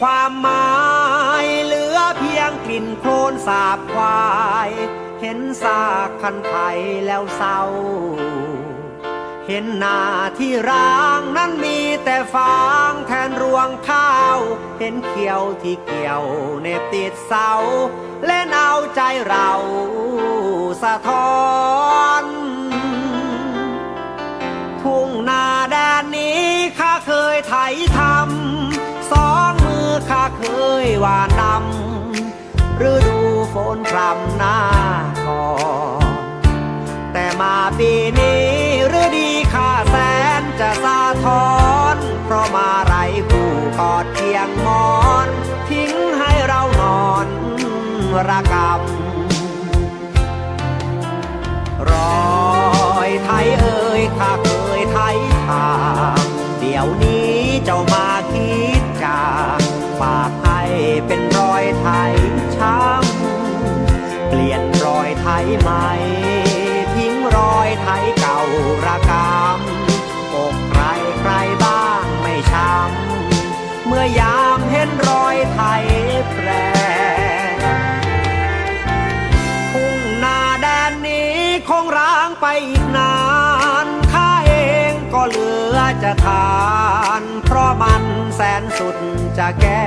ความหมายเหลือเพียงกลิ่นโคลนสาบควาย เห็นซากคันไถแล้วเศร้า เห็นนาที่ร้างนั้นมีแต่ฟางแทนรวงข้าว เห็นเขียวที่เกี่ยวเนบติดเสา เล่นเอาใจเราสะท้อน หวานดำฤดูฝนพรำหน้าคอนแต่มาปีนี้ฤดีข้าแสนจะสาทอนเพราะมาไรคู่กอดเคียงมอน ทิ้งให้เรานอนระกำรอยไทยเอ่ยข้า ไทยแปรทุ่งนาแดนนี้คงร้างไปอีกนานข้าเองก็เหลือจะทาน เพราะมันแสนสุดจะแก้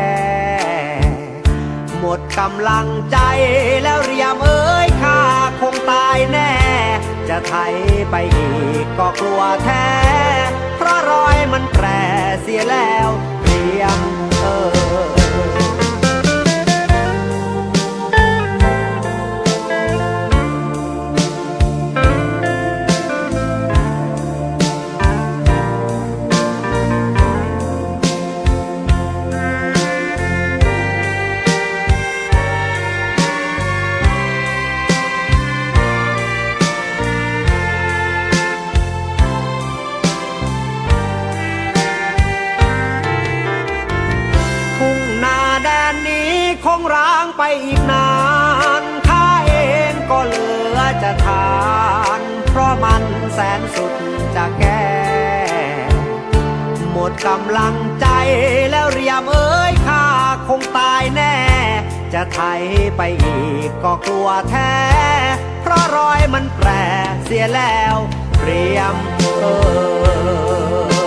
หมดกำลังใจแล้วเรียมเอ้ยข้าคงตายแน่ จะไถไปอีกก็กลัวแท้ เพราะรอยมันแปรเสียแล้วเรียม คงร้างไปอีกนานข้าเองก็เหลือจะทาน เพราะมันแสนสุดจะแก้หมดกำลังใจแล้วเรียมเอ้ยข้าคงตายแน่ จะไถไปอีกก็กลัวแท้ เพราะรอยมันแปรเสียแล้วเรียมเอ้ย